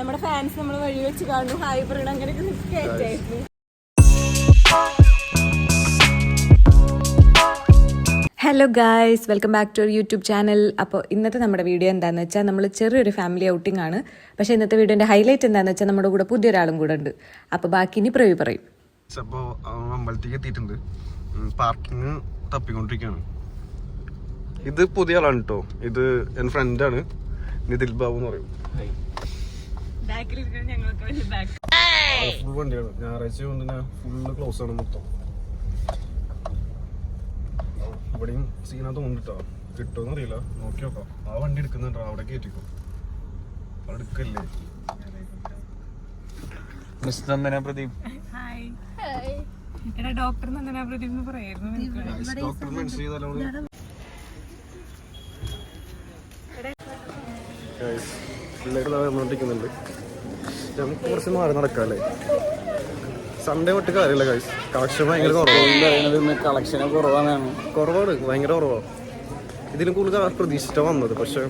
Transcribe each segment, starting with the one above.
നമ്മുടെ ഫാൻസ് നമ്മൾ വഴി വെച്ച് കാണുന്നു. ഹായ് പറയണം അങ്ങനെയൊക്കെ hello guys welcome back to YouTube channel അപ്പോൾ ഇന്നത്തെ നമ്മുടെ വീഡിയോ എന്താണെന്ന് വെച്ചാൽ നമ്മൾ ചെറിയൊരു ഫാമിലി ഔട്ടിംഗ് ആണ്. പക്ഷേ ഇന്നത്തെ വീഡിയോന്റെ ഹൈലൈറ്റ് എന്താണെന്ന് വെച്ചാൽ നമ്മുടെ കൂടെ പുതിയൊരാളും കൂടെ ഉണ്ട്. അപ്പോൾ ബാക്കി ഇനി പ്രവി പറയും. അപ്പോൾ അമ്പലത്തേക്ക് എത്തിയിട്ടുണ്ട്. പാർക്കിംഗ് തപ്പിക്കൊണ്ടിരിക്കുകയാണ്. ഇത് പുതിയ ആളാണ് കേട്ടോ ഇത് എന്റെ ഫ്രണ്ടാണ് നിതിൽ ബാബു എന്ന് പറയും. ഫുൾ വണ്ടിയാണ് ഞായറാഴ്ച കൊണ്ട് തന്നെ ഫുള്ള് ക്ലോസ് ആണ് മൊത്തം. ഇവിടെയും സീനാ തോന്നിട്ടോ. കിട്ടുമെന്ന് അറിയില്ല. നോക്കി നോക്കാം. ആ വണ്ടി എടുക്കുന്നുണ്ടോ? അവിടെ കയറ്റിക്കോ അവിടെ എടുക്കല്ലേ? മിസ്റ്റർ പ്രദീപ്. ഹായ് എടാ ഡോക്ടർ നന്ദന പ്രദീപ് എന്ന് പറയായിരുന്നു ഡോക്ടർ മെൻഷൻ ചെയ്താലോ പിള്ളേർ വന്നോണ്ടിരിക്കുന്നുണ്ട്. നമുക്ക് കുറച്ച് മാറി നടക്കാല്ലേ സൺഡേ തൊട്ട് കാര്യമില്ല ഗൈസ് കളക്ഷൻ ഭയങ്കര കുറവാണ് കളക്ഷൻ കുറവാണ് കുറവാണ് ഭയങ്കര കുറവാണ് ഇതിന് കൂടുതൽ പ്രതീക്ഷിച്ച വന്നത് പക്ഷെ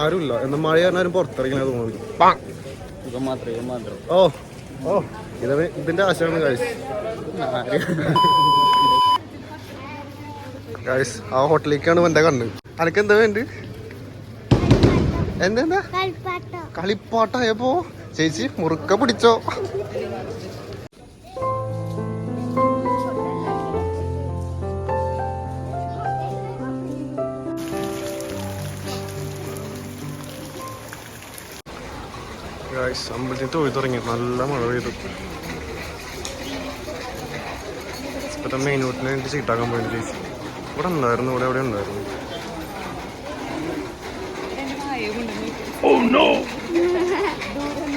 ആരുമില്ല. എന്നാൽ മഴ കാരണം ആരും പുറത്തിറങ്ങില്ല തോന്നുന്നു. ഓ ഓ ഇതാണ് ഇതിന്റെ ആശയമാണ് ഗൈസ് ഗൈസ് ആ ഹോട്ടലിലേക്കാണ് എന്റെ കണ്ണ് അനക്ക് എന്താ വേണ്ട എന്താ എന്താ കളിപ്പാട്ടായപ്പോ ചേച്ചി മുറുക്ക പിടിച്ചോ. അമ്പലത്തിൽ തൊഴി തുടങ്ങി. നല്ല മഴ പെയ്തു. ഇപ്പോഴത്തെ മെയിൻ റൂട്ടിന് വേണ്ടി ചീട്ടാക്കാൻ പോയി ചേച്ചി. ഇവിടെ ഉണ്ടായിരുന്നു ഇവിടെ എവിടെ ഉണ്ടായിരുന്നു.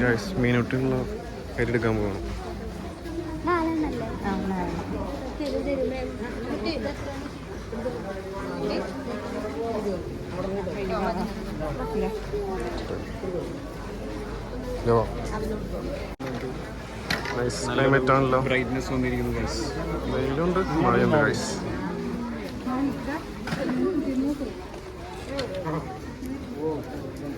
ഗൈസ് മീനൂട്ടിനുള്ള കയറ്റെടുക്കാൻ എടുക്കാൻ പോകണം ണല്ലോ ക്ലൈമറ്റ് ആണല്ലോ. ബ്രൈറ്റ്നെസ് വന്നിരിക്കുന്നു ഗൈസ് വെയിലുണ്ട് മഴയുണ്ട് ഗൈസ്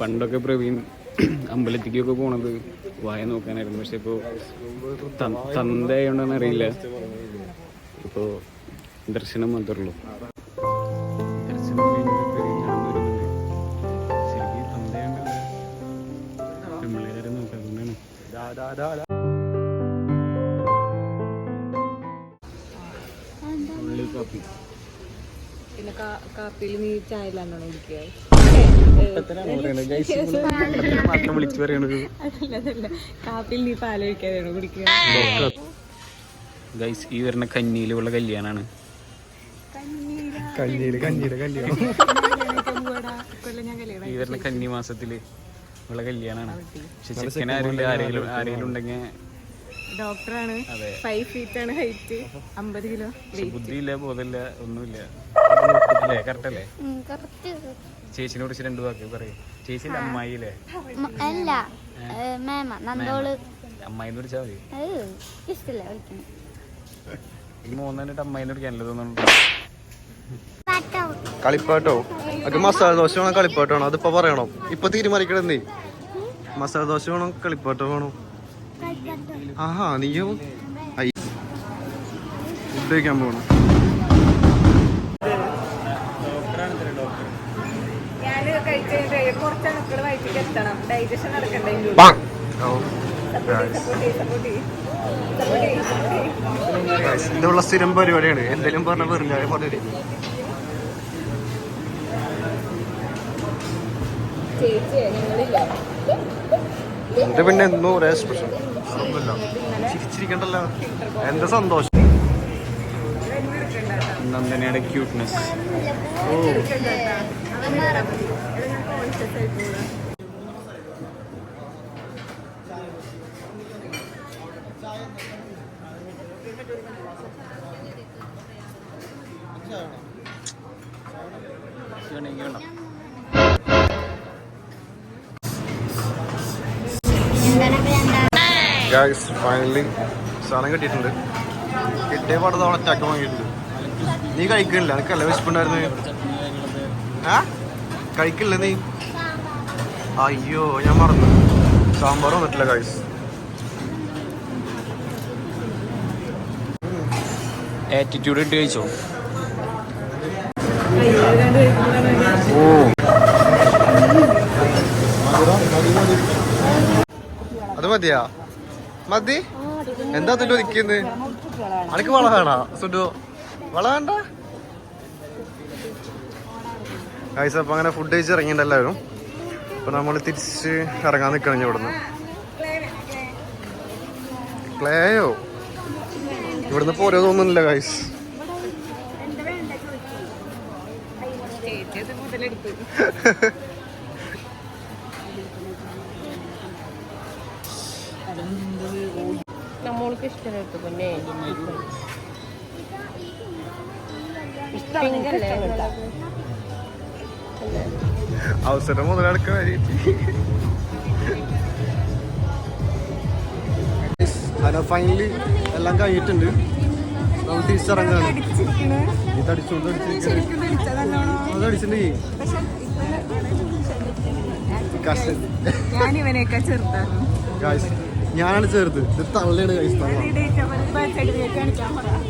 പണ്ടൊക്കെ പ്രവീൺ അമ്പലത്തിലേക്കൊക്കെ പോണത് വായ നോക്കാനായിരുന്നു. പക്ഷെ ഇപ്പോൾ തന്തയുണ്ടെന്ന് അറിയില്ല. ഇപ്പോൾ ദർശനം മാത്രമേ ഉള്ളൂ. പിന്നെ കാപ്പിയിൽ നീ ചായലാണോ കുടിക്കുക കാപ്പിയിൽ നീ പാലൊഴിക്കാതെയാണോ കുടിക്കുക ഗൈസ് ഈ വരുന്ന കന്നിയിലുള്ള കല്യാണാണ്. കഞ്ഞിയിൽ കഞ്ഞിയുടെ കല്യാണം ഈ വരുന്ന കന്നി മാസത്തിൽ ഉള്ള കല്യാണാണ്. പക്ഷെ ചെക്കൻ ആരില്ല ആരെങ്കിലും ആരെങ്കിലും ഉണ്ടെങ്കിൽ ഡോക്ടറാണ്. ഫൈവ് ഫീറ്റ് ആണ് ഹൈറ്റ് അമ്പത് കിലോ ബുദ്ധിയില്ല ബോധമില്ല ഒന്നുമില്ല. അല്ലേ? കറക്റ്റ് അല്ലേ ചേച്ചിനെ കുറിച്ച് രണ്ടു വാക്ക് പറയും. ചേച്ചിന്റെ അമ്മായില്ലേ അല്ല. മേമ നന്ദോൾ. അമ്മായിന്ന് മതി. ഇഷ്ടല്ല അമ്മായിന്ന് വിളിക്കാനല്ലോ കളിപ്പാട്ടോ? അത് മസാല ദോശ വേണം കളിപ്പാട്ടോ വേണം. അതിപ്പോ പറയണം? ഇപ്പൊ തീരുമാനിക്കണേ മസാല ദോശ വേണം കളിപ്പാട്ടോ വേണം. ആഹാ നീയോ? ഫുഡ് കഴിക്കാൻ പോകണം കുറച്ച് എത്തണം. ഡൈജഷൻ നടക്കണ്ടെങ്കിൽ ഓ ഇതുള്ള സ്ഥിരം പരിപാടിയാണ്. എന്തെങ്കിലും പറഞ്ഞ വെറും കാര്യം പറഞ്ഞു എന്റെ പിന്നെ എന്തോ ഒരേ എക്സ്പ്രഷൻ ഒന്നുമില്ല. ചിരിച്ചിരിക്കണ്ടല്ലോ. എന്റെ സന്തോഷം? നന്ദനയുടെ ക്യൂട്ട്നെസ് ഗായ്സ് ഫൈനലി സാധനം കിട്ടിയിട്ടുണ്ട്. കിട്ടിയ പാടത്ത് അവിടെ ചക്ക വാങ്ങിയിട്ടുണ്ട്. നീ കഴിക്കണില്ല? എനിക്കല്ല വിശപ്പുണ്ടായിരുന്നു ആ? കഴിക്കില്ല നീ? അയ്യോ ഞാൻ മറന്നു. സാമ്പാർ വന്നിട്ടില്ല ഗായ്സ് ആറ്റിറ്റ്യൂഡ് ഇട്ട് കഴിച്ചോ? ഓ. അത് മതിയാ? മതി. എന്താ തുണ്ടു നിക്കുന്നത് അനക്ക് വള കാണാ സുഡു? വള വേണ്ട. ഗൈസ് അപ്പൊ അങ്ങനെ ഫുഡ് കഴിച്ച് ഇറങ്ങിയിട്ട് എല്ലാവരും. അപ്പൊ നമ്മൾ തിരിച്ച് ഇറങ്ങാൻ നിൽക്കണം ഇവിടുന്ന്. ക്ലേയോ? ഇവിടുന്ന് പോരോ തോന്നുന്നില്ല ഗൈസ് പിന്നെ പിങ്കല്ലേ അവസരം മുതലെടുക്കാൻ ഹലോ ഫൈനലി എല്ലാം കഴിഞ്ഞിട്ടുണ്ട് നമ്മൾ തിരിച്ചിറങ്ങാണ് അതടിച്ചിട്ടുണ്ട് ഗായ്സ് ഞാനാണ് ചേർത്ത്. ഇത് തള്ളയാണ്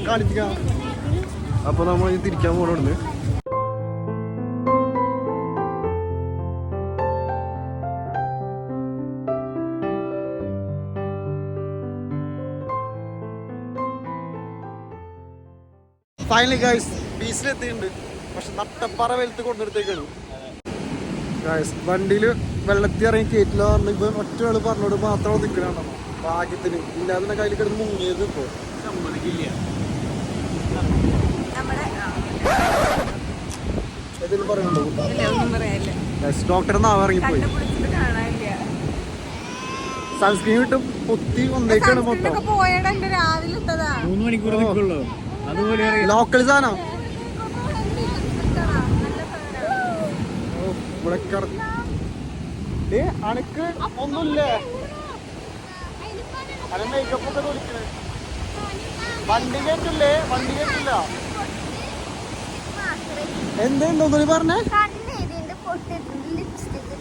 കാണിക്കാം. അപ്പൊ നമ്മൾ തിരിക്കാൻ പോകണമെന്ന് ഫൈനലി ഗായ്സ് ബീച്ചിലെത്തിയിട്ടുണ്ട് പക്ഷെ നട്ടപ്പാറ വലുത്ത് കൊണ്ടെടുത്തേക്കാണ് ഗായ്സ് വണ്ടിയിൽ വെള്ളത്തിൽ ഇറങ്ങി കയറ്റില്ല പറഞ്ഞു ഇപ്പൊ ഒറ്റ ആൾ പറഞ്ഞോട് മാത്രം നിൽക്കണോ ഭാഗ്യത്തിന്. ഇല്ലാതെ കയ്യിൽ കിടന്ന് മുങ്ങിയത് ഇപ്പോ. എന്തെങ്കിലും നാവ് ഇറങ്ങിപ്പോയി കാണാനില്ല. സൺസ്ക്രീൻ ഇട്ട് പൊത്തി വന്നേക്കാണ് മൊത്തം. പോയടാ രാവിലെ ഇട്ടതാ. മൂന്ന് മണിക്കൂർ നിൽക്കുള്ളൂ അതുപോലെ ലോക്കൽ സാധനം. ഓ, ഇവിടെ ഏ, ഒന്നുമില്ലേ. അന മേക്കപ്പ് ഒക്കെ വണ്ടി കേട്ടില്ലേ വണ്ടി കേട്ടില്ല എന്തുണ്ടോ പറഞ്ഞേ കണ്ണെഴുതിണ്ട് പൊട്ടിട്ടുണ്ട് ലിപ്സ്റ്റിക്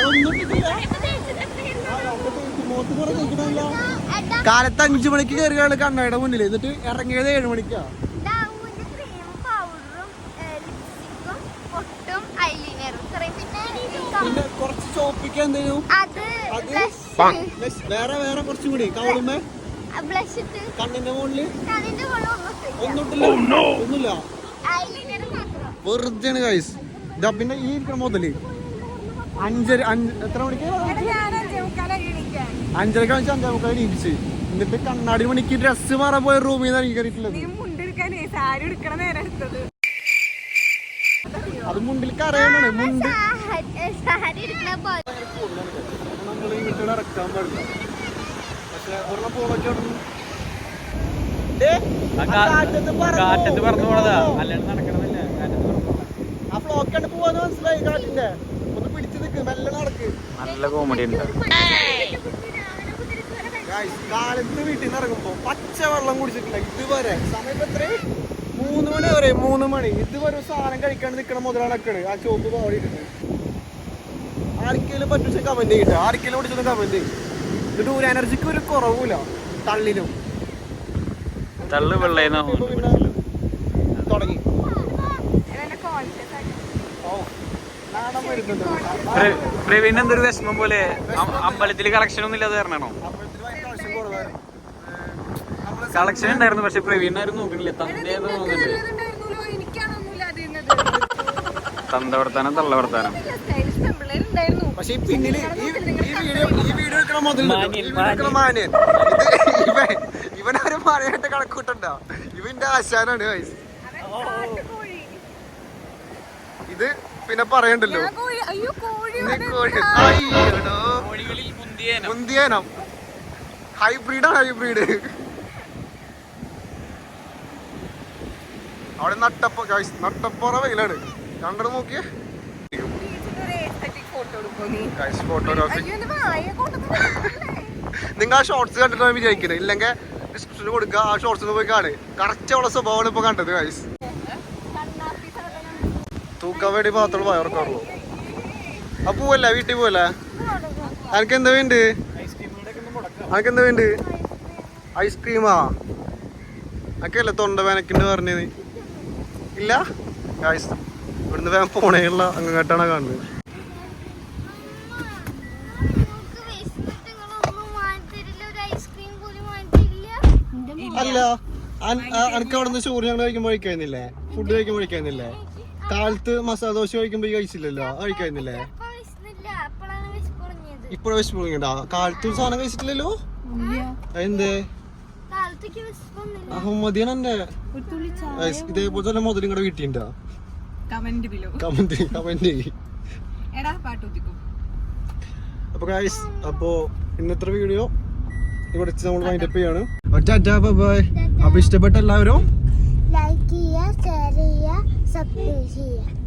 ഒന്നും ഇട്ടിട്ടില്ല. ആ, നമുക്ക് തേച്ച് മുഖത്ത് കുറെ തേക്കണമല്ലോ. കാലത്ത് അഞ്ചു മണിക്ക് കയറിയാണ് കണ്ണയുടെ മുന്നിൽ എന്നിട്ട് ഇറങ്ങിയത് ഏഴ് മണിക്കാ. അത് അത് വേറെ വേറെ കുറച്ചും കൂടി. കവളുമ്മേ കണ്ണിന്റെ മുകളിൽ. അതിന്റെ കൂടെ ഒന്നും ഒന്നുമില്ല ഒന്നുമില്ല? ഐലൈനർ മാത്രം. വെറുതെയാണ് ഗൈസ് ഇതാ പിന്നെ ഈ ഇരിക്കണ മുതൽ. അഞ്ചര അഞ്ച് എത്ര മണിക്ക്? അഞ്ചരക്ക് വെച്ചാൽ അഞ്ചാം മുക്കാൽ ഇരിച്ച് എന്നിട്ട് കണ്ണാടി മണിക്ക് ഡ്രസ്സ് മാറാൻ പോയ റൂമിൽ നിന്ന് എടുക്കണ നേരം അത് മുണ്ടിൽ കരയാണ് മുണ്ട്. സാരി എടുക്കണ പോലെ. നമ്മൾ ഈ വീട്ടിൽ ഇറക്കാൻ പാടില്ല പക്ഷെ ഒരെണ്ണം പോകാൻ കാറ്റത്ത് പറന്നു പോണതാ. അല്ലാണ്ട് നടക്കണമെന്നില്ല കാറ്റത്ത് പറന്നു പോണതാ. ആ പോവാന്ന് മനസ്സിലായി ഒന്ന് പിടിച്ചു നിൽക്ക് മെല്ലെ നടക്ക്. നല്ല കോമഡി ഉണ്ട്. Guys, കാലത്ത് വീട്ടിൽ നിന്ന് ഇറങ്ങുമ്പോ പച്ച വെള്ളം കുടിച്ചിട്ടുണ്ട് ഇതുവരെ. സമയം മൂന്ന് മണി വരെ മൂന്ന് മണി. ഇതുവരെ ഒരു സാധനം കഴിക്കാണ്ട് നിക്കണ മുതലാണ് ആ ചോപ്പ് പാടിയിട്ടുണ്ട് ആർക്കെങ്കിലും പറ്റുന്ന കമന്റ് ചെയ്യട്ടെ ആർക്കെങ്കിലും പിടിച്ചൊന്ന് കമന്റ് ചെയ്യും. എന്നിട്ട് ഒരു എനർജിക്ക് ഒരു കുറവില്ല തള്ളിനും തള്ളു പിന്നെ തുടങ്ങി. പ്രവീൺ എന്തൊരു വിഷമം പോലെ. അമ്പലത്തിൽ കളക്ഷൻ ഒന്നും ഇല്ലാതെ തരണോ കളക്ഷൻ ഉണ്ടായിരുന്നു പക്ഷെ പ്രവീണാരും നോക്കണില്ല തന്ത വർത്താനം തന്തവർത്താനം തള്ളവർത്താനം പക്ഷെ ഈ പിന്നിൽ ഈ ഈ വീഡിയോ ഈ വീഡിയോ എടുക്കണ മുതൽ മാന്യൻ ഇത് ഇവൻ ഇവനൊരു മാനയായിട്ട് കണക്കൂട്ടണ്ട. ഇവന്റെ ആശാനാണ് വയസ്സ് ഇത് പിന്നെ പറയണ്ടല്ലോ. ഇത് കോഴി. അയ്യടോ. കോഴികളിൽ മുന്തിയേനം. ഹൈബ്രിഡാണ് ഹൈബ്രിഡ് അവിടെ നട്ടപ്പ നട്ടപ്പുറ വെയിലാണ്. കണ്ടത് നോക്കിയേ. നിങ്ങൾ ആ ഷോർട്സ് കണ്ടിട്ടാണ് വിചാരിക്കുന്നത് ഇല്ലെങ്കിൽ ഡിസ്ക്രിപ്ഷനിൽ കൊടുക്കുക ആ ഷോർട്സ് പോയി കാണുക കറക്റ്റ് അവളെ സ്വഭാവമാണ് ഇപ്പൊ കണ്ടത് ഗൈസ് തൂക്കാൻ വേണ്ടി മാത്രമേ വയറക്കാറുള്ളൂ ആ പോവല്ലേ വീട്ടിൽ പോവല്ലേ? അനക്ക് എന്താ വേണ്ട? അനക്ക് എന്താ വേണ്ട? ഐസ്ക്രീമാ അനക്കല്ലേ തൊണ്ട വേനക്കിണ്ട് പറഞ്ഞത്? ഇല്ല? ഗൈസ് ഇവിടുന്ന് വേഗം പോണേയുള്ള അങ്ങോട്ടാണ് കാണുന്നത്. അനക്ക് അവിടെ നിന്ന് ചോറ് ഞങ്ങൾ കഴിക്കുമ്പോൾ കഴിക്കാന്നില്ലേ ഫുഡ് കഴിക്കുമ്പോൾ കഴിക്കാന്നില്ലേ കാലത്ത് മസാല ദോശ കഴിക്കുമ്പോൾ കഴിച്ചില്ലല്ലോ? തുടങ്ങിയത് ഇപ്പഴ വിശപ്പ് തുടങ്ങിണ്ടാ കാലത്ത് സാധനം കഴിച്ചിട്ടില്ലല്ലോ? എന്തേ അഹമ്മദിയാണ് എന്റെ ഇതേപോലെ തന്നെ മുതൽ വീട്ടിലുണ്ടാ? കമന്റ് കമന്റ് അപ്പൊ അപ്പോ ഇന്നത്തെ വീഡിയോ ഇവിടെ നമ്മൾ വൈൻഡപ്പ് ചെയ്യാണ്. ബൈ അപ്പൊ ഇഷ്ടപ്പെട്ട എല്ലാവരും ലൈക്ക് ചെയ്യുക ഷെയർ ചെയ്യുക സബ്സ്ക്രൈബ് ചെയ്യുക.